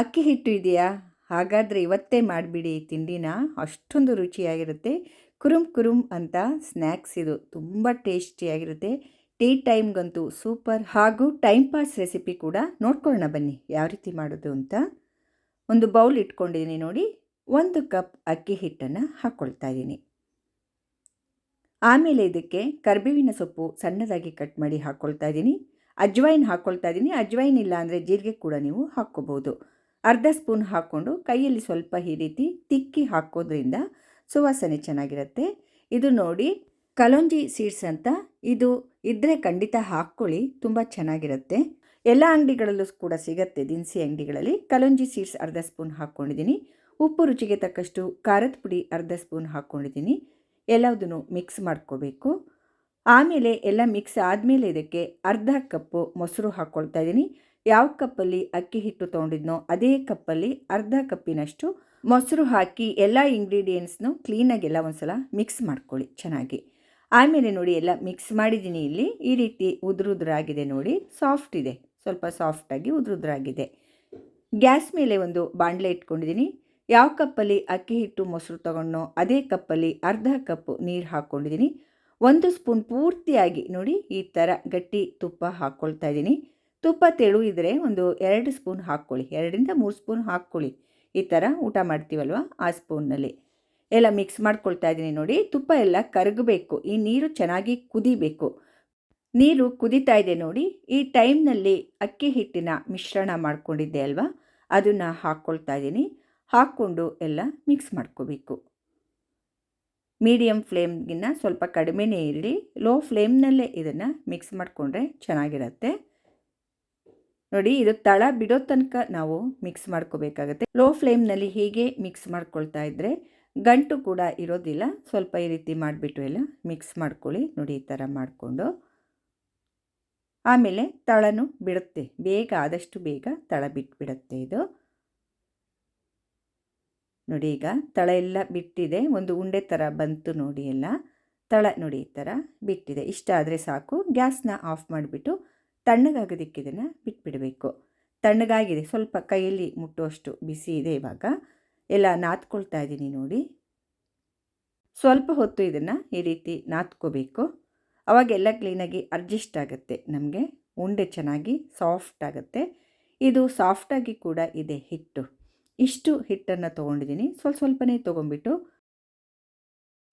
ಅಕ್ಕಿ ಹಿಟ್ಟು ಇದೆಯಾ? ಹಾಗಾದರೆ ಇವತ್ತೇ ಮಾಡಿಬಿಡಿ ತಿಂಡಿನ. ಅಷ್ಟೊಂದು ರುಚಿಯಾಗಿರುತ್ತೆ. ಕುರುಮ್ ಕುರುಮ್ ಅಂತ ಸ್ನ್ಯಾಕ್ಸ್ ಇದು. ತುಂಬ ಟೇಸ್ಟಿಯಾಗಿರುತ್ತೆ ಟೀ ಟೈಮ್ಗಂತೂ ಸೂಪರ್. ಹಾಗೂ ಟೈಮ್ ಪಾಸ್ ರೆಸಿಪಿ ಕೂಡ ನೋಡ್ಕೊಳ್ಳೋಣ ಬನ್ನಿ. ಯಾವ ರೀತಿ ಮಾಡೋದು ಅಂತ. ಒಂದು ಬೌಲ್ ಇಟ್ಕೊಂಡಿದ್ದೀನಿ ನೋಡಿ. ಒಂದು ಕಪ್ ಅಕ್ಕಿ ಹಿಟ್ಟನ್ನು ಹಾಕ್ಕೊಳ್ತಾ ಇದ್ದೀನಿ. ಆಮೇಲೆ ಇದಕ್ಕೆ ಕರ್ಬೇವಿನ ಸೊಪ್ಪು ಸಣ್ಣದಾಗಿ ಕಟ್ ಮಾಡಿ ಹಾಕ್ಕೊಳ್ತಾ ಇದ್ದೀನಿ. ಅಜ್ವೈನ್ ಹಾಕ್ಕೊಳ್ತಾ ಇದ್ದೀನಿ. ಅಜ್ವೈನ್ ಇಲ್ಲ ಅಂದರೆ ಜೀರಿಗೆ ಕೂಡ ನೀವು ಹಾಕ್ಕೋಬೋದು. ಅರ್ಧ ಸ್ಪೂನ್ ಹಾಕ್ಕೊಂಡು ಕೈಯಲ್ಲಿ ಸ್ವಲ್ಪ ಈ ರೀತಿ ತಿಕ್ಕಿ ಹಾಕೋದ್ರಿಂದ ಸುವಾಸನೆ ಚೆನ್ನಾಗಿರುತ್ತೆ. ಇದು ನೋಡಿ ಕಲೊಂಜಿ ಸೀಡ್ಸ್ ಅಂತ ಇದು ಇದ್ದರೆ ಖಂಡಿತ ಹಾಕ್ಕೊಳ್ಳಿ, ತುಂಬ ಚೆನ್ನಾಗಿರುತ್ತೆ. ಎಲ್ಲ ಅಂಗಡಿಗಳಲ್ಲೂ ಕೂಡ ಸಿಗುತ್ತೆ ದಿನಸಿ ಅಂಗಡಿಗಳಲ್ಲಿ. ಕಲೋಂಜಿ ಸೀಡ್ಸ್ ಅರ್ಧ ಸ್ಪೂನ್ ಹಾಕ್ಕೊಂಡಿದ್ದೀನಿ. ಉಪ್ಪು ರುಚಿಗೆ ತಕ್ಕಷ್ಟು ಖಾರದ ಪುಡಿ ಅರ್ಧ ಸ್ಪೂನ್ ಹಾಕ್ಕೊಂಡಿದ್ದೀನಿ. ಎಲ್ಲದನ್ನು ಮಿಕ್ಸ್ ಮಾಡ್ಕೋಬೇಕು. ಆಮೇಲೆ ಎಲ್ಲ ಮಿಕ್ಸ್ ಆದಮೇಲೆ ಇದಕ್ಕೆ ಅರ್ಧ ಕಪ್ಪು ಮೊಸರು ಹಾಕ್ಕೊಳ್ತಾ ಇದ್ದೀನಿ. ಯಾವ ಕಪ್ಪಲ್ಲಿ ಅಕ್ಕಿ ಹಿಟ್ಟು ತೊಗೊಂಡಿದ್ನೋ ಅದೇ ಕಪ್ಪಲ್ಲಿ ಅರ್ಧ ಕಪ್ಪಿನಷ್ಟು ಮೊಸರು ಹಾಕಿ ಎಲ್ಲ ಇಂಗ್ರೀಡಿಯೆಂಟ್ಸ್ನು ಕ್ಲೀನಾಗಿ ಎಲ್ಲ ಒಂದು ಸಲ ಮಿಕ್ಸ್ ಮಾಡ್ಕೊಳ್ಳಿ ಚೆನ್ನಾಗಿ. ಆಮೇಲೆ ನೋಡಿ ಎಲ್ಲ ಮಿಕ್ಸ್ ಮಾಡಿದ್ದೀನಿ ಇಲ್ಲಿ. ಈ ರೀತಿ ಉದುರುದ್ರಾಗಿದೆ ನೋಡಿ. ಸಾಫ್ಟ್ ಇದೆ. ಸ್ವಲ್ಪ ಸಾಫ್ಟಾಗಿ ಉದುರುದ್ರಾಗಿದೆ. ಗ್ಯಾಸ್ ಮೇಲೆ ಒಂದು ಬಾಣಲೆ ಇಟ್ಕೊಂಡಿದ್ದೀನಿ. ಯಾವ ಕಪ್ಪಲ್ಲಿ ಅಕ್ಕಿ ಹಿಟ್ಟು ಮೊಸರು ತೊಗೊಂಡೋ ಅದೇ ಕಪ್ಪಲ್ಲಿ ಅರ್ಧ ಕಪ್ಪು ನೀರು ಹಾಕ್ಕೊಂಡಿದ್ದೀನಿ ಒಂದು ಸ್ಪೂನ್ ಪೂರ್ತಿಯಾಗಿ ನೋಡಿ ಈ ಥರ ಗಟ್ಟಿ ತುಪ್ಪ ಹಾಕ್ಕೊಳ್ತಾ ಇದ್ದೀನಿ. ತುಪ್ಪ ತೆಳು ಇದ್ದರೆ ಒಂದು ಎರಡು ಸ್ಪೂನ್ ಹಾಕ್ಕೊಳ್ಳಿ. ಎರಡರಿಂದ ಮೂರು ಸ್ಪೂನ್ ಹಾಕ್ಕೊಳ್ಳಿ. ಈ ಥರ ಊಟ ಮಾಡ್ತೀವಲ್ವ? ಆ ಸ್ಪೂನ್ನಲ್ಲಿ. ಎಲ್ಲ ಮಿಕ್ಸ್ ಮಾಡ್ಕೊಳ್ತಾ ಇದ್ದೀನಿ ನೋಡಿ. ತುಪ್ಪ ಎಲ್ಲ ಕರಗಬೇಕು. ಈ ನೀರು ಚೆನ್ನಾಗಿ ಕುದಿಬೇಕು. ನೀರು ಕುದಿತಾ ಇದೆ ನೋಡಿ. ಈ ಟೈಮ್ನಲ್ಲಿ ಅಕ್ಕಿ ಹಿಟ್ಟಿನ ಮಿಶ್ರಣ ಮಾಡ್ಕೊಂಡಿದ್ದೆ ಅಲ್ವಾ? ಅದನ್ನು ಹಾಕ್ಕೊಳ್ತಾ ಇದ್ದೀನಿ. ಹಾಕ್ಕೊಂಡು ಎಲ್ಲ ಮಿಕ್ಸ್ ಮಾಡ್ಕೋಬೇಕು. ಮೀಡಿಯಮ್ ಫ್ಲೇಮ್ಗಿನ್ನ ಸ್ವಲ್ಪ ಕಡಿಮೆನೇ ಇರಲಿ. ಲೋ ಫ್ಲೇಮ್ನಲ್ಲೇ ಇದನ್ನು ಮಿಕ್ಸ್ ಮಾಡಿಕೊಂಡ್ರೆ ಚೆನ್ನಾಗಿರುತ್ತೆ. ನೋಡಿ, ಇದು ತಳ ಬಿಡೋ ತನಕ ನಾವು ಮಿಕ್ಸ್ ಮಾಡ್ಕೋಬೇಕಾಗತ್ತೆ. ಲೋ ಫ್ಲೇಮ್ನಲ್ಲಿ ಹೀಗೆ ಮಿಕ್ಸ್ ಮಾಡ್ಕೊಳ್ತಾ ಇದ್ದರೆ ಗಂಟು ಕೂಡ ಇರೋದಿಲ್ಲ. ಸ್ವಲ್ಪ ಈ ರೀತಿ ಮಾಡಿಬಿಟ್ಟು ಎಲ್ಲ ಮಿಕ್ಸ್ ಮಾಡ್ಕೊಳ್ಳಿ. ನೋಡಿ, ಈ ಥರ ಮಾಡಿಕೊಂಡು. ಆಮೇಲೆ ತಳನು ಬಿಡುತ್ತೆ. ಬೇಗ, ಆದಷ್ಟು ಬೇಗ ತಳ ಬಿಟ್ಬಿಡುತ್ತೆ ಇದು. ನೋಡಿ, ಈಗ ತಳ ಎಲ್ಲ ಬಿಟ್ಟಿದೆ. ಒಂದು ಉಂಡೆ ಥರ ಬಂತು ನೋಡಿ ಎಲ್ಲ. ತಳ ನೋಡಿ, ಈ ಥರ ಬಿಟ್ಟಿದೆ. ಇಷ್ಟ ಆದರೆ ಸಾಕು. ಗ್ಯಾಸ್ನ ಆಫ್ ಮಾಡಿಬಿಟ್ಟು ತಣ್ಣಗಾಗೋದಕ್ಕೆ ಇದನ್ನು ಬಿಟ್ಬಿಡಬೇಕು. ತಣ್ಣಗಾಗಿದೆ, ಸ್ವಲ್ಪ ಕೈಯಲ್ಲಿ ಮುಟ್ಟುವಷ್ಟು ಬಿಸಿ ಇದೆ ಇವಾಗ. ಎಲ್ಲ ನಾದ್ಕೊಳ್ತಾ ಇದ್ದೀನಿ ನೋಡಿ. ಸ್ವಲ್ಪ ಹೊತ್ತು ಇದನ್ನು ಈ ರೀತಿ ನಾದ್ಕೋಬೇಕು ಅವಾಗೆಲ್ಲ ಕ್ಲೀನಾಗಿ ಅಡ್ಜಸ್ಟ್ ಆಗುತ್ತೆ ನಮಗೆ. ಉಂಡೆ ಚೆನ್ನಾಗಿ ಸಾಫ್ಟ್ ಆಗುತ್ತೆ. ಇದು ಸಾಫ್ಟಾಗಿ ಕೂಡ ಇದೆ ಹಿಟ್ಟು. ಇಷ್ಟು ಹಿಟ್ಟನ್ನು ತೊಗೊಂಡಿದ್ದೀನಿ. ಸ್ವಲ್ಪ ಸ್ವಲ್ಪನೇ ತೊಗೊಂಬಿಟ್ಟು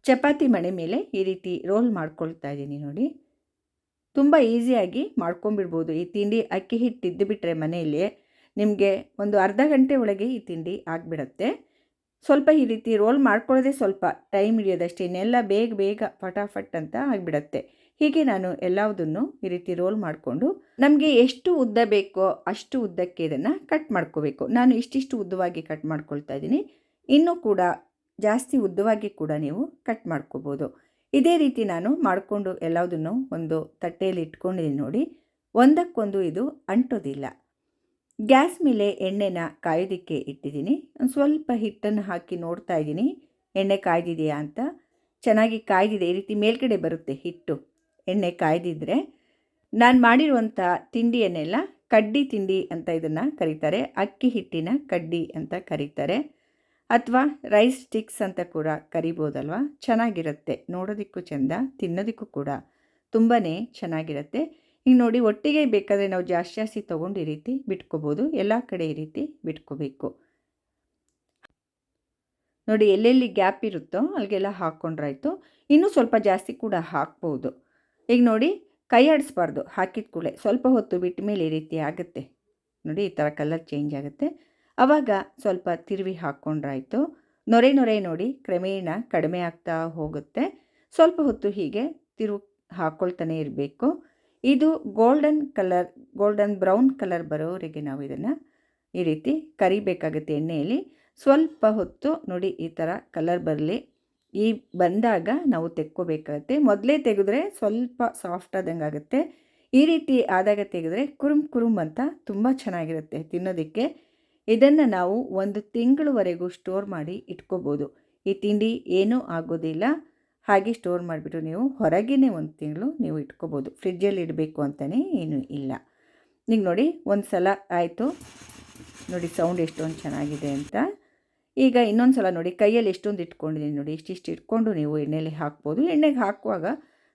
ಚಪಾತಿ ಮಣೆ ಮೇಲೆ ಈ ರೀತಿ ರೋಲ್ ಮಾಡ್ಕೊಳ್ತಾ ಇದ್ದೀನಿ ನೋಡಿ. ತುಂಬ ಈಸಿಯಾಗಿ ಮಾಡ್ಕೊಂಬಿಡ್ಬೋದು ಈ ತಿಂಡಿ ಅಕ್ಕಿ ಹಿಟ್ಟು ಇದ್ದು ಬಿಟ್ಟರೆ ಮನೆಯಲ್ಲಿ ನಿಮಗೆ ಒಂದು ಅರ್ಧ ಗಂಟೆ ಒಳಗೆ ಈ ತಿಂಡಿ ಆಗಿಬಿಡತ್ತೆ. ಸ್ವಲ್ಪ ಈ ರೀತಿ ರೋಲ್ ಮಾಡ್ಕೊಳ್ಳೋದೇ ಸ್ವಲ್ಪ ಟೈಮ್ ಹಿಡಿಯೋದಷ್ಟೇ, ಇನ್ನೆಲ್ಲ ಬೇಗ ಬೇಗ ಫಟಾಫಟ್ ಅಂತ ಆಗಿಬಿಡತ್ತೆ. ಹೀಗೆ ನಾನು ಎಲ್ಲವುದನ್ನು ಈ ರೀತಿ ರೋಲ್ ಮಾಡಿಕೊಂಡು ನಮಗೆ ಎಷ್ಟು ಉದ್ದ ಬೇಕೋ ಅಷ್ಟು ಉದ್ದಕ್ಕೆ ಇದನ್ನು ಕಟ್ ಮಾಡ್ಕೋಬೇಕು. ನಾನು ಇಷ್ಟಿಷ್ಟು ಉದ್ದವಾಗಿ ಕಟ್ ಮಾಡ್ಕೊಳ್ತಾ ಇದ್ದೀನಿ. ಇನ್ನೂ ಕೂಡ ಜಾಸ್ತಿ ಉದ್ದವಾಗಿ ಕೂಡ ನೀವು ಕಟ್ ಮಾಡ್ಕೋಬೋದು. ಇದೇ ರೀತಿ ನಾನು ಮಾಡಿಕೊಂಡು ಎಲ್ಲದನ್ನು ಒಂದು ತಟ್ಟೆಯಲ್ಲಿ ಇಟ್ಕೊಂಡಿದ್ದೀನಿ ನೋಡಿ. ಒಂದಕ್ಕೊಂದು ಇದು ಅಂಟೋದಿಲ್ಲ. ಗ್ಯಾಸ್ ಮೇಲೆ ಎಣ್ಣೆನ ಕಾಯೋದಕ್ಕೆ ಇಟ್ಟಿದ್ದೀನಿ. ಒಂದು ಸ್ವಲ್ಪ ಹಿಟ್ಟನ್ನು ಹಾಕಿ ನೋಡ್ತಾ ಇದ್ದೀನಿ. ಎಣ್ಣೆ ಕಾಯ್ದಿದೆಯಾ ಅಂತ. ಚೆನ್ನಾಗಿ ಕಾಯ್ದಿದೆ. ಈ ರೀತಿ ಮೇಲ್ಗಡೆ ಬರುತ್ತೆ ಹಿಟ್ಟು. ಎಣ್ಣೆ ಕಾಯ್ದಿದ್ರೆ ನಾನು ಮಾಡಿರುವಂಥ ತಿಂಡಿಯನ್ನೆಲ್ಲ ಕಡ್ಡಿ ತಿಂಡಿ ಅಂತ ಇದನ್ನು ಕರೀತಾರೆ. ಅಕ್ಕಿ ಹಿಟ್ಟಿನ ಕಡ್ಡಿ ಅಂತ ಕರೀತಾರೆ. ಅಥವಾ ರೈಸ್ ಸ್ಟಿಕ್ಸ್ ಅಂತ ಕೂಡ ಕರಿಬೋದಲ್ವ? ಚೆನ್ನಾಗಿರುತ್ತೆ. ನೋಡೋದಕ್ಕೂ ಚೆಂದ, ತಿನ್ನೋದಕ್ಕೂ ಕೂಡ ತುಂಬಾ ಚೆನ್ನಾಗಿರುತ್ತೆ. ಈಗ ನೋಡಿ, ಒಟ್ಟಿಗೆ ಬೇಕಾದರೆ ನಾವು ಜಾಸ್ತಿ ಜಾಸ್ತಿ ತೊಗೊಂಡು ಈ ರೀತಿ ಬಿಟ್ಕೋಬೋದು. ಎಲ್ಲ ಕಡೆ ಈ ರೀತಿ ಬಿಟ್ಕೋಬೇಕು. ನೋಡಿ, ಎಲ್ಲೆಲ್ಲಿ ಗ್ಯಾಪ್ ಇರುತ್ತೋ ಅಲ್ಲಿಗೆಲ್ಲ ಹಾಕ್ಕೊಂಡ್ರಾಯ್ತು. ಇನ್ನೂ ಸ್ವಲ್ಪ ಜಾಸ್ತಿ ಕೂಡ ಹಾಕ್ಬೋದು. ಈಗ ನೋಡಿ, ಕೈ ಆಡಿಸ್ಬಾರ್ದು. ಹಾಕಿದ ಕೂಡಲೇ ಸ್ವಲ್ಪ ಹೊತ್ತು ಬಿಟ್ಟ ಮೇಲೆ ಈ ರೀತಿ ಆಗುತ್ತೆ. ನೋಡಿ, ಈ ಥರ ಕಲರ್ ಚೇಂಜ್ ಆಗುತ್ತೆ. ಆವಾಗ ಸ್ವಲ್ಪ ತಿರುವಿ ಹಾಕ್ಕೊಂಡ್ರಾಯ್ತು ನೊರೆ ನೊರೆ ನೋಡಿ ಕ್ರಮೇಣ ಕಡಿಮೆ ಆಗ್ತಾ ಹೋಗುತ್ತೆ. ಸ್ವಲ್ಪ ಹೊತ್ತು ಹೀಗೆ ತಿರು ಹಾಕ್ಕೊಳ್ತಾನೆ ಇರಬೇಕು. ಇದು golden colour golden brown colour ಬರೋವರೆಗೆ ನಾವು ಇದನ್ನು ಈ ರೀತಿ ಕರಿಬೇಕಾಗುತ್ತೆ ಎಣ್ಣೆಯಲ್ಲಿ. ಸ್ವಲ್ಪ ಹೊತ್ತು ನೋಡಿ ಈ ಥರ ಕಲರ್ ಬರಲಿ. ಈ ಬಂದಾಗ ನಾವು ತೆಕ್ಕೋಬೇಕಾಗುತ್ತೆ. ಮೊದಲೇ ತೆಗೆದ್ರೆ ಸ್ವಲ್ಪ ಸಾಫ್ಟ್ ಆದಂಗೆ ಆಗುತ್ತೆ. ಈ ರೀತಿ ಆದಾಗ ತೆಗೆದ್ರೆ ಕುರುಮ್ ಕುರುಮ್ ಅಂತ ತುಂಬ ಚೆನ್ನಾಗಿರುತ್ತೆ ತಿನ್ನೋದಕ್ಕೆ. ಇದನ್ನು ನಾವು ಒಂದು ತಿಂಗಳವರೆಗೂ ಸ್ಟೋರ್ ಮಾಡಿ ಇಟ್ಕೋಬೋದು. ಈ ತಿಂಡಿ ಏನೂ ಆಗೋದಿಲ್ಲ. ಹಾಗೆ ಸ್ಟೋರ್ ಮಾಡಿಬಿಟ್ಟು ನೀವು ಹೊರಗೇ ಒಂದು ತಿಂಗಳು ನೀವು ಇಟ್ಕೋಬೋದು. ಫ್ರಿಜ್ಜಲ್ಲಿ ಇಡಬೇಕು ಅಂತಲೇ ಏನೂ ಇಲ್ಲ. ಈಗ ನೋಡಿ, ಒಂದು ಸಲ ಆಯಿತು. ನೋಡಿ ಸೌಂಡ್ ಎಷ್ಟೊಂದು ಚೆನ್ನಾಗಿದೆ ಅಂತ. ಈಗ ಇನ್ನೊಂದು ಸಲ ನೋಡಿ, ಕೈಯಲ್ಲಿ ಎಷ್ಟೊಂದು ಇಟ್ಕೊಂಡಿದ್ದೀನಿ ನೋಡಿ, ಇಷ್ಟಿಷ್ಟು ಇಟ್ಕೊಂಡು ನೀವು ಎಣ್ಣೆಲಿ ಹಾಕ್ಬೋದು. ಎಣ್ಣೆಗೆ ಹಾಕುವಾಗ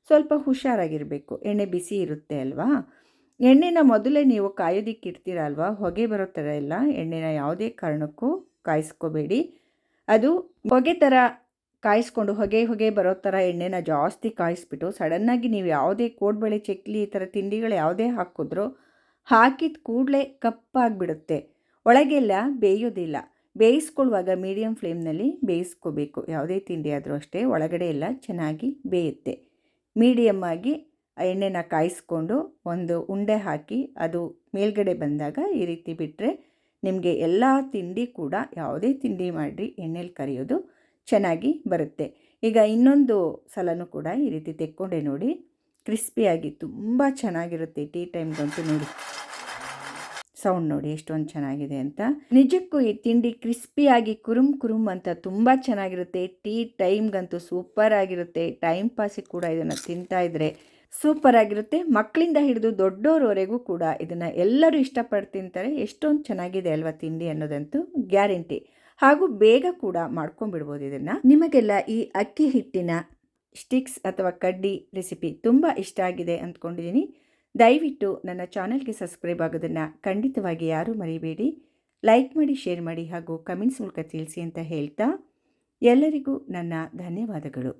ಸ್ವಲ್ಪ ಹುಷಾರಾಗಿರಬೇಕು. ಎಣ್ಣೆ ಬಿಸಿ ಇರುತ್ತೆ ಅಲ್ವಾ? ಎಣ್ಣೆನ ಮೊದಲೇ ನೀವು ಕಾಯೋದಿಕ್ಕೆ ಇಡ್ತೀರ ಅಲ್ವಾ ಹೊಗೆ ಬರೋ ಥರ ಇಲ್ಲ. ಎಣ್ಣೆನ ಯಾವುದೇ ಕಾರಣಕ್ಕೂ ಕಾಯಿಸ್ಕೋಬೇಡಿ. ಅದು ಹೊಗೆ ಥರ ಕಾಯಿಸ್ಕೊಂಡು, ಹೊಗೆ ಹೊಗೆ ಬರೋ ಥರ ಎಣ್ಣೆನ ಜಾಸ್ತಿ ಕಾಯಿಸ್ಬಿಟ್ಟು, ಸಡನ್ನಾಗಿ ನೀವು ಯಾವುದೇ ಕೋಡ್ಬಳೆ, ಚಕ್ಲಿ ಈ ಥರ ತಿಂಡಿಗಳು ಯಾವುದೇ ಹಾಕಿದ್ರೂ ಹಾಕಿದ ಕೂಡಲೇ ಕಪ್ಪಾಗಿಬಿಡುತ್ತೆ. ಒಳಗೆಲ್ಲ ಬೇಯೋದಿಲ್ಲ. ಬೇಯಿಸ್ಕೊಳ್ಳುವಾಗ ಮೀಡಿಯಮ್ ಫ್ಲೇಮ್ನಲ್ಲಿ ಬೇಯಿಸ್ಕೋಬೇಕು. ಯಾವುದೇ ತಿಂಡಿ ಆದರೂ ಅಷ್ಟೇ. ಒಳಗಡೆ ಎಲ್ಲ ಚೆನ್ನಾಗಿ ಬೇಯುತ್ತೆ. ಮೀಡಿಯಮ್ ಆಗಿ ಎಣ್ಣೆನ ಕಾಯಿಸ್ಕೊಂಡು ಒಂದು ಉಂಡೆ ಹಾಕಿ ಅದು ಮೇಲ್ಗಡೆ ಬಂದಾಗ ಈ ರೀತಿ ಬಿಟ್ಟರೆ ನಿಮಗೆ ಎಲ್ಲ ತಿಂಡಿ ಕೂಡ ಯಾವುದೇ ತಿಂಡಿ ಮಾಡಿರಿ, ಎಣ್ಣೆಲಿ ಕರಿಯೋದು ಚೆನ್ನಾಗಿ ಬರುತ್ತೆ. ಈಗ ಇನ್ನೊಂದು ಸಲನೂ ಕೂಡ ಈ ರೀತಿ ತೆಕ್ಕೊಂಡೆ ನೋಡಿ ಕ್ರಿಸ್ಪಿಯಾಗಿ ತುಂಬ ಚೆನ್ನಾಗಿರುತ್ತೆ ಟೀ ಟೈಮ್ಗಂತೂ ನೋಡಿ. ಸೌಂಡ್ ನೋಡಿ ಎಷ್ಟೊಂದು ಚೆನ್ನಾಗಿದೆ ಅಂತ. ನಿಜಕ್ಕೂ ಈ ತಿಂಡಿ ಕ್ರಿಸ್ಪಿಯಾಗಿ ಕುರುಮ್ ಕುರುಮ್ ಅಂತ ತುಂಬ ಚೆನ್ನಾಗಿರುತ್ತೆ, ಟೀ ಟೈಮ್ಗಂತೂ ಸೂಪರ್ ಆಗಿರುತ್ತೆ, ಟೈಮ್ ಪಾಸಿಗೆ ಕೂಡ ಇದನ್ನು ತಿಂತಾ ಇದ್ರೆ. ಸೂಪರ್ ಆಗಿರುತ್ತೆ. ಮಕ್ಕಳಿಂದ ಹಿಡಿದು ದೊಡ್ಡೋರವರೆಗೂ ಕೂಡ ಇದನ್ನು ಎಲ್ಲರೂ ಇಷ್ಟಪಟ್ಟು ತಿಂತಾರೆ ಎಷ್ಟೊಂದು ಚೆನ್ನಾಗಿದೆ ಅಲ್ವಾ ತಿಂಡಿ ಅನ್ನೋದಂತೂ ಗ್ಯಾರಂಟಿ. ಹಾಗೂ ಬೇಗ ಕೂಡ ಮಾಡ್ಕೊಂಡ್ಬಿಡ್ಬೋದು ಇದನ್ನು. ನಿಮಗೆಲ್ಲ ಈ ಅಕ್ಕಿ ಹಿಟ್ಟಿನ ಸ್ಟಿಕ್ಸ್ ಅಥವಾ ಕಡ್ಡಿ ರೆಸಿಪಿ ತುಂಬ ಇಷ್ಟ ಆಗಿದೆ ಅಂದ್ಕೊಂಡಿದ್ದೀನಿ ದಯವಿಟ್ಟು ನನ್ನ ಚಾನಲ್ಗೆ ಸಬ್ಸ್ಕ್ರೈಬ್ ಆಗೋದನ್ನು ಖಂಡಿತವಾಗಿ ಯಾರೂ ಮರಿಬೇಡಿ. ಲೈಕ್ ಮಾಡಿ, ಶೇರ್ ಮಾಡಿ ಹಾಗೂ ಕಮೆಂಟ್ಸ್ ಮೂಲಕ ತಿಳಿಸಿ ಅಂತ ಹೇಳ್ತಾ ಎಲ್ಲರಿಗೂ ನನ್ನ ಧನ್ಯವಾದಗಳು.